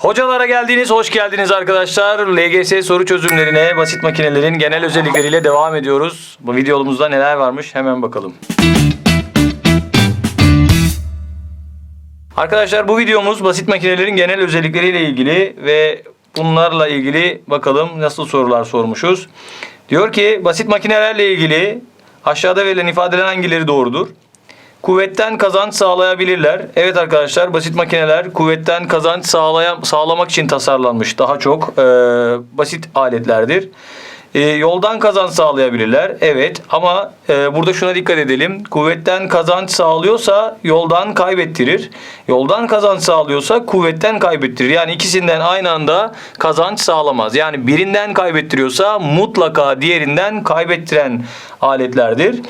Hocalara geldiniz, hoş geldiniz arkadaşlar. LGS soru çözümlerine basit makinelerin genel özellikleriyle devam ediyoruz. Bu videomuzda neler varmış hemen bakalım. Arkadaşlar bu videomuz basit makinelerin genel özellikleriyle ilgili ve bunlarla ilgili bakalım nasıl sorular sormuşuz. Diyor ki basit makinelerle ilgili aşağıda verilen ifadeler hangileri doğrudur? Kuvvetten kazanç sağlayabilirler. Evet arkadaşlar basit makineler kuvvetten kazanç sağlaya, sağlamak için tasarlanmış daha çok e, basit aletlerdir. E, yoldan kazanç sağlayabilirler. Evet ama e, burada şuna dikkat edelim. Kuvvetten kazanç sağlıyorsa yoldan kaybettirir. Yoldan kazanç sağlıyorsa kuvvetten kaybettirir. Yani ikisinden aynı anda kazanç sağlamaz. Yani birinden kaybettiriyorsa mutlaka diğerinden kaybettiren aletlerdir.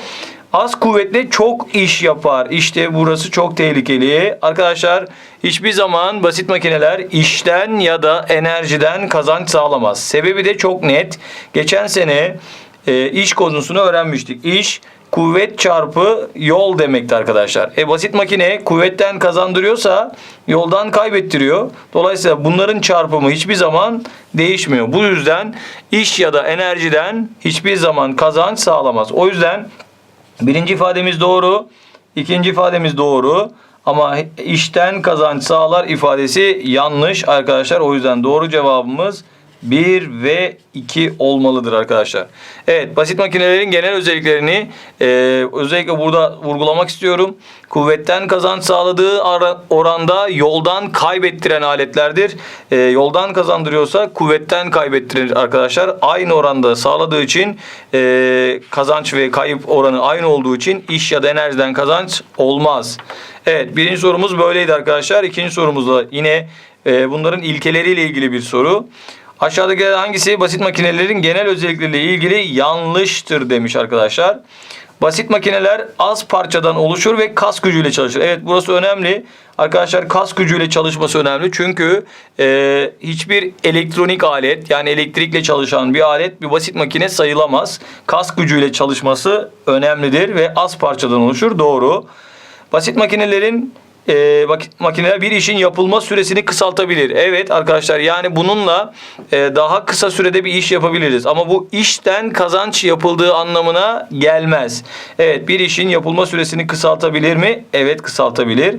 Az kuvvetle çok iş yapar. İşte burası çok tehlikeli. Arkadaşlar hiçbir zaman basit makineler işten ya da enerjiden kazanç sağlamaz. Sebebi de çok net. Geçen sene e, iş konusunu öğrenmiştik. İş kuvvet çarpı yol demekti arkadaşlar. E basit makine kuvvetten kazandırıyorsa yoldan kaybettiriyor. Dolayısıyla bunların çarpımı hiçbir zaman değişmiyor. Bu yüzden iş ya da enerjiden hiçbir zaman kazanç sağlamaz. O yüzden Birinci ifademiz doğru. ikinci ifademiz doğru. Ama işten kazanç sağlar ifadesi yanlış arkadaşlar. O yüzden doğru cevabımız 1 ve 2 olmalıdır arkadaşlar. Evet basit makinelerin genel özelliklerini e, özellikle burada vurgulamak istiyorum. Kuvvetten kazanç sağladığı oranda yoldan kaybettiren aletlerdir. E, yoldan kazandırıyorsa kuvvetten kaybettirir arkadaşlar. Aynı oranda sağladığı için e, kazanç ve kayıp oranı aynı olduğu için iş ya da enerjiden kazanç olmaz. Evet birinci sorumuz böyleydi arkadaşlar. İkinci sorumuz da yine e, bunların ilkeleriyle ilgili bir soru. Aşağıdakilerden hangisi basit makinelerin genel özellikleriyle ilgili yanlıştır demiş arkadaşlar. Basit makineler az parçadan oluşur ve kas gücüyle çalışır. Evet burası önemli. Arkadaşlar kas gücüyle çalışması önemli. Çünkü e, hiçbir elektronik alet yani elektrikle çalışan bir alet bir basit makine sayılamaz. Kas gücüyle çalışması önemlidir ve az parçadan oluşur. Doğru. Basit makinelerin e, makineler bir işin yapılma süresini kısaltabilir. Evet arkadaşlar yani bununla e, daha kısa sürede bir iş yapabiliriz. Ama bu işten kazanç yapıldığı anlamına gelmez. Evet bir işin yapılma süresini kısaltabilir mi? Evet kısaltabilir.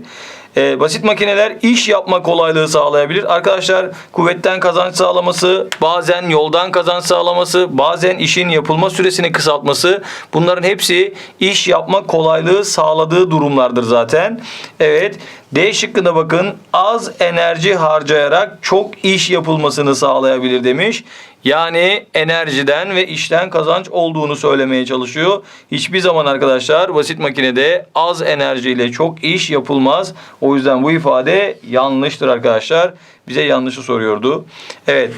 E, basit makineler iş yapma kolaylığı sağlayabilir. Arkadaşlar kuvvetten kazanç sağlaması, bazen yoldan kazanç sağlaması, bazen işin yapılma süresini kısaltması bunların hepsi iş yapma kolaylığı sağladığı durumlardır zaten. Evet D şıkkına bakın az enerji harcayarak çok iş yapılmasını sağlayabilir demiş. Yani enerjiden ve işten kazanç olduğunu söylemeye çalışıyor. Hiçbir zaman arkadaşlar basit makinede az enerjiyle çok iş yapılmaz. O yüzden bu ifade yanlıştır arkadaşlar. Bize yanlışı soruyordu. Evet.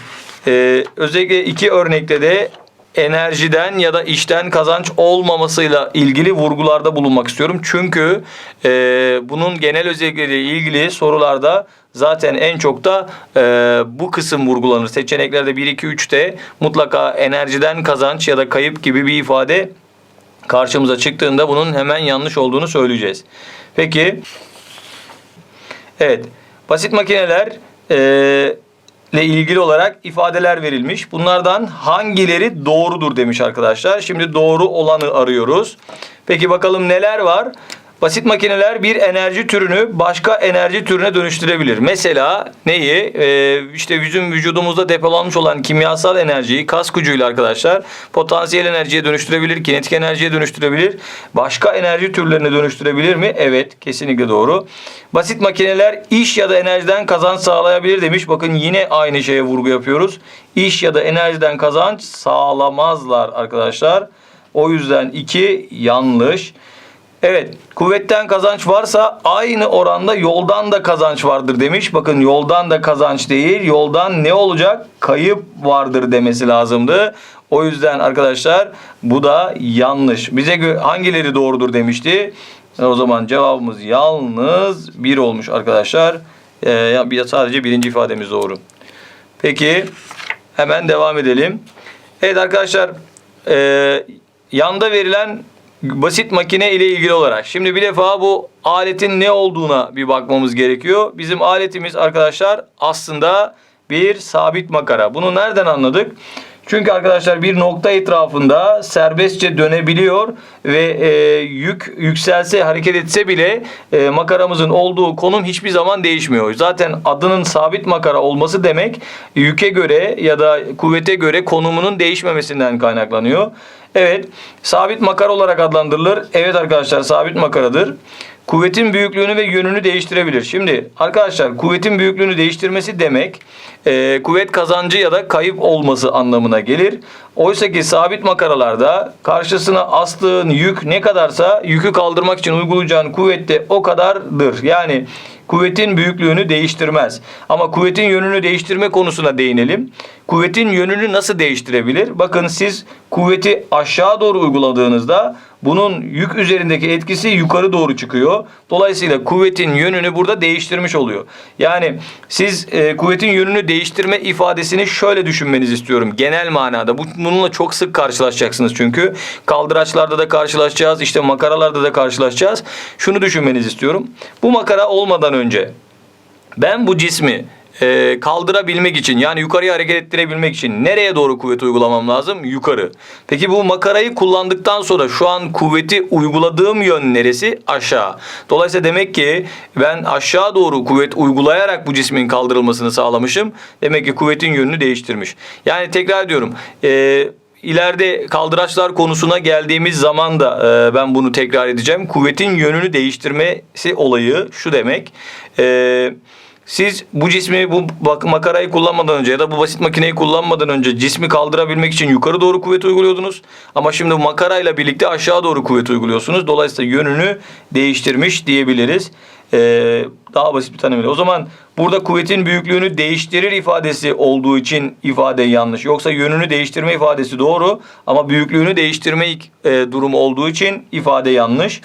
Ee, özellikle iki örnekte de enerjiden ya da işten kazanç olmamasıyla ilgili vurgularda bulunmak istiyorum. Çünkü e, bunun genel özellikleriyle ilgili sorularda zaten en çok da e, bu kısım vurgulanır. Seçeneklerde 1, 2, 3'te mutlaka enerjiden kazanç ya da kayıp gibi bir ifade karşımıza çıktığında bunun hemen yanlış olduğunu söyleyeceğiz. Peki Evet. Basit makineler e, ile ilgili olarak ifadeler verilmiş. Bunlardan hangileri doğrudur demiş arkadaşlar. Şimdi doğru olanı arıyoruz. Peki bakalım neler var? Basit makineler bir enerji türünü başka enerji türüne dönüştürebilir. Mesela neyi? Ee, işte bizim vücudumuzda depolanmış olan kimyasal enerjiyi kas gücüyle arkadaşlar potansiyel enerjiye dönüştürebilir, kinetik enerjiye dönüştürebilir. Başka enerji türlerine dönüştürebilir mi? Evet, kesinlikle doğru. Basit makineler iş ya da enerjiden kazanç sağlayabilir demiş. Bakın yine aynı şeye vurgu yapıyoruz. İş ya da enerjiden kazanç sağlamazlar arkadaşlar. O yüzden 2 yanlış. Evet, kuvvetten kazanç varsa aynı oranda yoldan da kazanç vardır demiş. Bakın yoldan da kazanç değil, yoldan ne olacak? Kayıp vardır demesi lazımdı. O yüzden arkadaşlar bu da yanlış. Bize hangileri doğrudur demişti. O zaman cevabımız yalnız bir olmuş arkadaşlar. Ee, sadece birinci ifademiz doğru. Peki hemen devam edelim. Evet arkadaşlar e, yanda verilen basit makine ile ilgili olarak. Şimdi bir defa bu aletin ne olduğuna bir bakmamız gerekiyor. Bizim aletimiz arkadaşlar aslında bir sabit makara. Bunu nereden anladık? Çünkü arkadaşlar bir nokta etrafında serbestçe dönebiliyor ve e, yük yükselse hareket etse bile e, makaramızın olduğu konum hiçbir zaman değişmiyor. Zaten adının sabit makara olması demek yüke göre ya da kuvvete göre konumunun değişmemesinden kaynaklanıyor. Evet sabit makara olarak adlandırılır. Evet arkadaşlar sabit makaradır. Kuvvetin büyüklüğünü ve yönünü değiştirebilir. Şimdi arkadaşlar kuvvetin büyüklüğünü değiştirmesi demek e, kuvvet kazancı ya da kayıp olması anlamına gelir. Oysa ki sabit makaralarda karşısına astığın yük ne kadarsa yükü kaldırmak için uygulayacağın kuvvet o kadardır. Yani kuvvetin büyüklüğünü değiştirmez. Ama kuvvetin yönünü değiştirme konusuna değinelim. Kuvvetin yönünü nasıl değiştirebilir? Bakın siz kuvveti aşağı doğru uyguladığınızda bunun yük üzerindeki etkisi yukarı doğru çıkıyor. Dolayısıyla kuvvetin yönünü burada değiştirmiş oluyor. Yani siz e, kuvvetin yönünü değiştirme ifadesini şöyle düşünmenizi istiyorum. Genel manada. Bu, bununla çok sık karşılaşacaksınız çünkü. Kaldıraçlarda da karşılaşacağız. işte makaralarda da karşılaşacağız. Şunu düşünmenizi istiyorum. Bu makara olmadan önce ben bu cismi e, kaldırabilmek için yani yukarıya hareket ettirebilmek için nereye doğru kuvvet uygulamam lazım? Yukarı. Peki bu makarayı kullandıktan sonra şu an kuvveti uyguladığım yön neresi? Aşağı. Dolayısıyla demek ki ben aşağı doğru kuvvet uygulayarak bu cismin kaldırılmasını sağlamışım. Demek ki kuvvetin yönünü değiştirmiş. Yani tekrar diyorum. E, İleride kaldıraçlar konusuna geldiğimiz zaman da e, ben bunu tekrar edeceğim. Kuvvetin yönünü değiştirmesi olayı şu demek. E, siz bu cismi bu makarayı kullanmadan önce ya da bu basit makineyi kullanmadan önce cismi kaldırabilmek için yukarı doğru kuvvet uyguluyordunuz. Ama şimdi makarayla birlikte aşağı doğru kuvvet uyguluyorsunuz. Dolayısıyla yönünü değiştirmiş diyebiliriz. Ee, daha basit bir tanımıyla. O zaman burada kuvvetin büyüklüğünü değiştirir ifadesi olduğu için ifade yanlış. Yoksa yönünü değiştirme ifadesi doğru ama büyüklüğünü değiştirme e, durumu olduğu için ifade yanlış.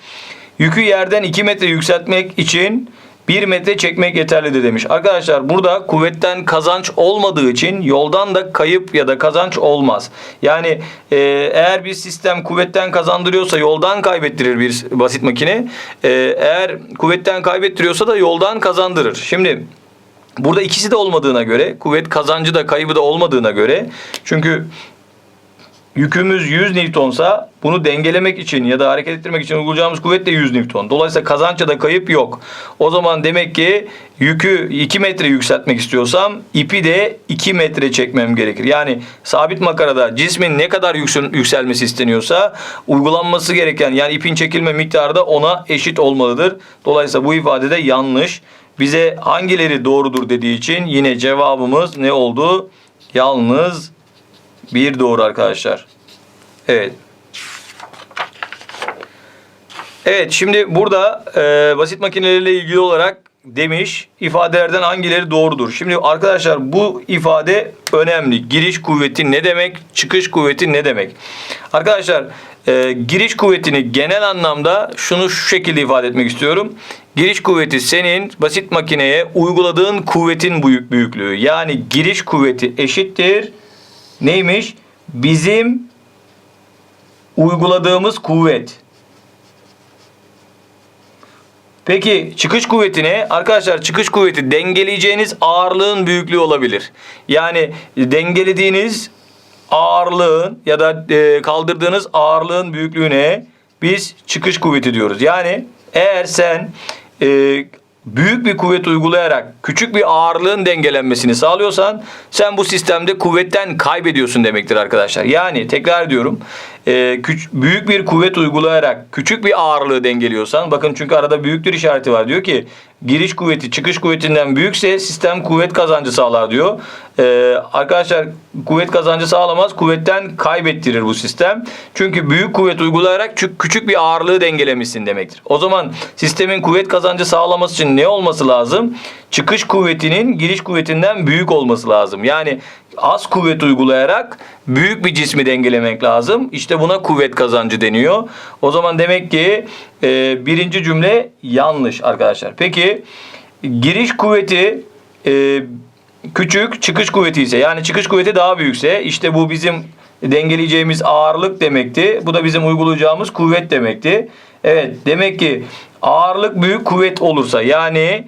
Yükü yerden 2 metre yükseltmek için 1 metre çekmek yeterlidir demiş. Arkadaşlar burada kuvvetten kazanç olmadığı için yoldan da kayıp ya da kazanç olmaz. Yani e, eğer bir sistem kuvvetten kazandırıyorsa yoldan kaybettirir bir basit makine. E, eğer kuvvetten kaybettiriyorsa da yoldan kazandırır. Şimdi burada ikisi de olmadığına göre kuvvet kazancı da kaybı da olmadığına göre çünkü yükümüz 100 Newton'sa bunu dengelemek için ya da hareket ettirmek için uygulayacağımız kuvvet de 100 Newton. Dolayısıyla kazanç ya da kayıp yok. O zaman demek ki yükü 2 metre yükseltmek istiyorsam ipi de 2 metre çekmem gerekir. Yani sabit makarada cismin ne kadar yüksel, yükselmesi isteniyorsa uygulanması gereken yani ipin çekilme miktarı da ona eşit olmalıdır. Dolayısıyla bu ifade de yanlış. Bize hangileri doğrudur dediği için yine cevabımız ne oldu? Yalnız bir doğru arkadaşlar. Evet. Evet şimdi burada e, basit makinelerle ilgili olarak demiş ifadelerden hangileri doğrudur? Şimdi arkadaşlar bu ifade önemli. Giriş kuvveti ne demek? Çıkış kuvveti ne demek? Arkadaşlar e, giriş kuvvetini genel anlamda şunu şu şekilde ifade etmek istiyorum. Giriş kuvveti senin basit makineye uyguladığın kuvvetin büyük büyüklüğü. Yani giriş kuvveti eşittir neymiş? Bizim uyguladığımız kuvvet. Peki çıkış kuvveti ne? Arkadaşlar çıkış kuvveti dengeleyeceğiniz ağırlığın büyüklüğü olabilir. Yani dengelediğiniz ağırlığın ya da e, kaldırdığınız ağırlığın büyüklüğüne biz çıkış kuvveti diyoruz. Yani eğer sen e, büyük bir kuvvet uygulayarak küçük bir ağırlığın dengelenmesini sağlıyorsan sen bu sistemde kuvvetten kaybediyorsun demektir arkadaşlar. Yani tekrar diyorum e, küç- büyük bir kuvvet uygulayarak küçük bir ağırlığı dengeliyorsan bakın çünkü arada büyüktür işareti var diyor ki giriş kuvveti çıkış kuvvetinden büyükse sistem kuvvet kazancı sağlar diyor. E, arkadaşlar kuvvet kazancı sağlamaz kuvvetten kaybettirir bu sistem. Çünkü büyük kuvvet uygulayarak çü- küçük bir ağırlığı dengelemişsin demektir. O zaman sistemin kuvvet kazancı sağlaması için ne olması lazım? Çıkış kuvvetinin giriş kuvvetinden büyük olması lazım. Yani az kuvvet uygulayarak büyük bir cismi dengelemek lazım. İşte buna kuvvet kazancı deniyor. O zaman demek ki e, birinci cümle yanlış arkadaşlar. Peki giriş kuvveti e, küçük çıkış kuvveti ise yani çıkış kuvveti daha büyükse işte bu bizim dengeleyeceğimiz ağırlık demekti. Bu da bizim uygulayacağımız kuvvet demekti. Evet demek ki ağırlık büyük kuvvet olursa yani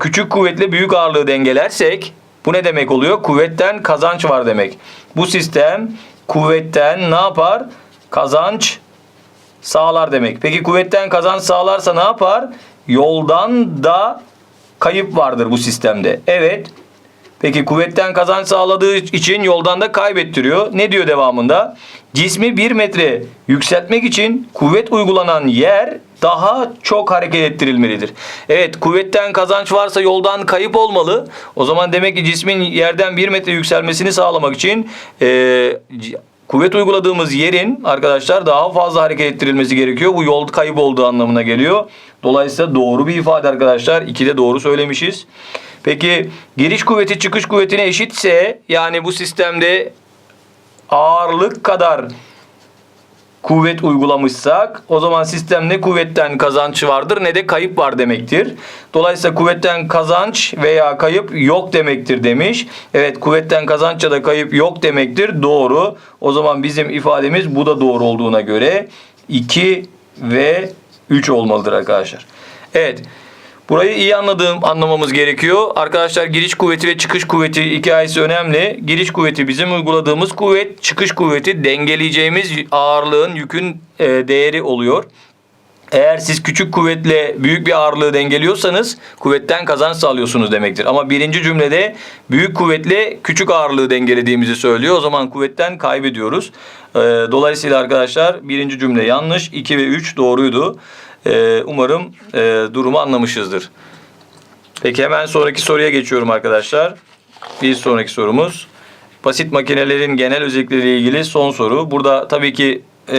küçük kuvvetle büyük ağırlığı dengelersek bu ne demek oluyor? Kuvvetten kazanç var demek. Bu sistem kuvvetten ne yapar? Kazanç sağlar demek. Peki kuvvetten kazanç sağlarsa ne yapar? Yoldan da kayıp vardır bu sistemde. Evet. Peki kuvvetten kazanç sağladığı için yoldan da kaybettiriyor. Ne diyor devamında? Cismi 1 metre yükseltmek için kuvvet uygulanan yer daha çok hareket ettirilmelidir. Evet kuvvetten kazanç varsa yoldan kayıp olmalı. O zaman demek ki cismin yerden 1 metre yükselmesini sağlamak için c- kuvvet uyguladığımız yerin arkadaşlar daha fazla hareket ettirilmesi gerekiyor. Bu yol kayıp olduğu anlamına geliyor. Dolayısıyla doğru bir ifade arkadaşlar. İki de doğru söylemişiz. Peki giriş kuvveti çıkış kuvvetine eşitse yani bu sistemde ağırlık kadar kuvvet uygulamışsak o zaman sistemde kuvvetten kazanç vardır ne de kayıp var demektir. Dolayısıyla kuvvetten kazanç veya kayıp yok demektir demiş. Evet kuvvetten kazanç ya da kayıp yok demektir. Doğru. O zaman bizim ifademiz bu da doğru olduğuna göre 2 ve 3 olmalıdır arkadaşlar. Evet. Burayı iyi anladığım anlamamız gerekiyor. Arkadaşlar giriş kuvveti ve çıkış kuvveti hikayesi önemli. Giriş kuvveti bizim uyguladığımız kuvvet, çıkış kuvveti dengeleyeceğimiz ağırlığın, yükün e, değeri oluyor. Eğer siz küçük kuvvetle büyük bir ağırlığı dengeliyorsanız kuvvetten kazanç sağlıyorsunuz demektir. Ama birinci cümlede büyük kuvvetle küçük ağırlığı dengelediğimizi söylüyor. O zaman kuvvetten kaybediyoruz. Ee, Dolayısıyla arkadaşlar birinci cümle yanlış. 2 ve 3 doğruydu. Ee, Umarım e, durumu anlamışızdır. Peki hemen sonraki soruya geçiyorum arkadaşlar. Bir sonraki sorumuz. Basit makinelerin genel özellikleriyle ilgili son soru. Burada tabii ki e,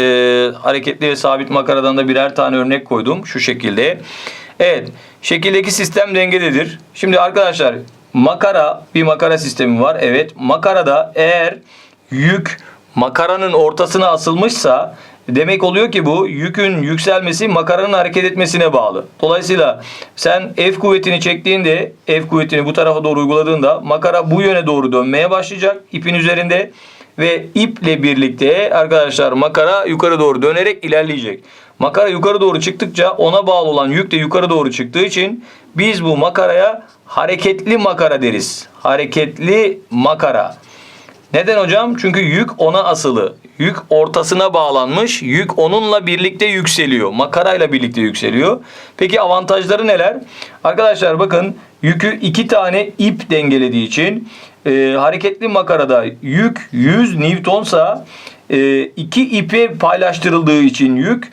hareketli ve sabit makaradan da birer tane örnek koydum şu şekilde. Evet, şekildeki sistem dengededir. Şimdi arkadaşlar makara bir makara sistemi var. Evet, makarada eğer yük makaranın ortasına asılmışsa demek oluyor ki bu yükün yükselmesi makaranın hareket etmesine bağlı. Dolayısıyla sen F kuvvetini çektiğinde F kuvvetini bu tarafa doğru uyguladığında makara bu yöne doğru dönmeye başlayacak ipin üzerinde ve iple birlikte arkadaşlar makara yukarı doğru dönerek ilerleyecek. Makara yukarı doğru çıktıkça ona bağlı olan yük de yukarı doğru çıktığı için biz bu makaraya hareketli makara deriz. Hareketli makara. Neden hocam? Çünkü yük ona asılı. Yük ortasına bağlanmış. Yük onunla birlikte yükseliyor. Makarayla birlikte yükseliyor. Peki avantajları neler? Arkadaşlar bakın yükü iki tane ip dengelediği için e, hareketli makarada yük 100 Newton'sa e, iki ipe paylaştırıldığı için yük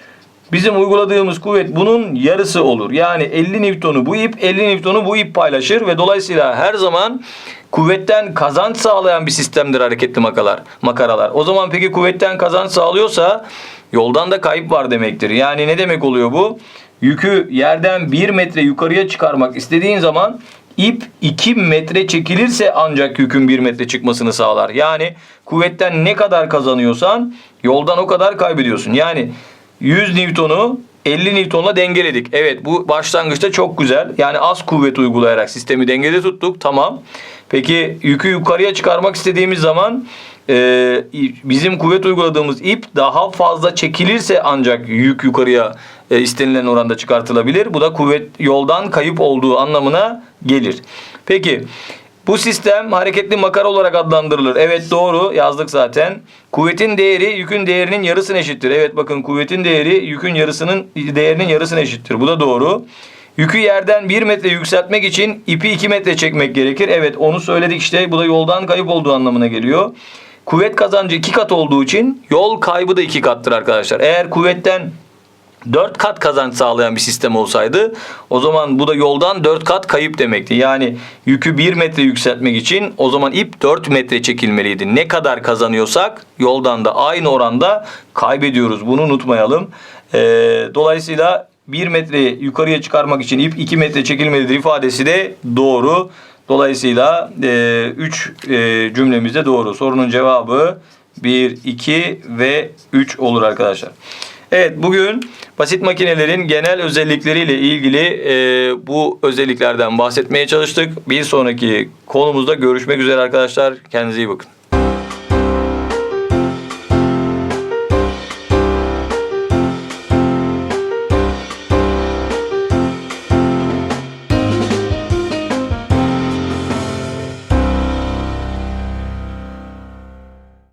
Bizim uyguladığımız kuvvet bunun yarısı olur. Yani 50 Newton'u bu ip, 50 Newton'u bu ip paylaşır ve dolayısıyla her zaman kuvvetten kazanç sağlayan bir sistemdir hareketli makalar, makaralar. O zaman peki kuvvetten kazanç sağlıyorsa yoldan da kayıp var demektir. Yani ne demek oluyor bu? Yükü yerden 1 metre yukarıya çıkarmak istediğin zaman ip 2 metre çekilirse ancak yükün 1 metre çıkmasını sağlar. Yani kuvvetten ne kadar kazanıyorsan yoldan o kadar kaybediyorsun. Yani 100 Newton'u 50 Newton'la dengeledik. Evet bu başlangıçta çok güzel. Yani az kuvvet uygulayarak sistemi dengede tuttuk. Tamam. Peki yükü yukarıya çıkarmak istediğimiz zaman e, bizim kuvvet uyguladığımız ip daha fazla çekilirse ancak yük yukarıya e, istenilen oranda çıkartılabilir. Bu da kuvvet yoldan kayıp olduğu anlamına gelir. Peki bu sistem hareketli makara olarak adlandırılır. Evet doğru yazdık zaten. Kuvvetin değeri yükün değerinin yarısına eşittir. Evet bakın kuvvetin değeri yükün yarısının değerinin yarısına eşittir. Bu da doğru. Yükü yerden 1 metre yükseltmek için ipi 2 metre çekmek gerekir. Evet onu söyledik işte. Bu da yoldan kayıp olduğu anlamına geliyor. Kuvvet kazancı 2 kat olduğu için yol kaybı da 2 kattır arkadaşlar. Eğer kuvvetten 4 kat kazanç sağlayan bir sistem olsaydı o zaman bu da yoldan 4 kat kayıp demekti. Yani yükü 1 metre yükseltmek için o zaman ip 4 metre çekilmeliydi. Ne kadar kazanıyorsak yoldan da aynı oranda kaybediyoruz. Bunu unutmayalım. Ee, dolayısıyla 1 metre yukarıya çıkarmak için ip 2 metre çekilmelidir ifadesi de doğru. Dolayısıyla 3 e, cümlemiz de doğru. Sorunun cevabı 1, 2 ve 3 olur arkadaşlar. Evet bugün basit makinelerin genel özellikleriyle ilgili e, bu özelliklerden bahsetmeye çalıştık. Bir sonraki konumuzda görüşmek üzere arkadaşlar. Kendinize iyi bakın.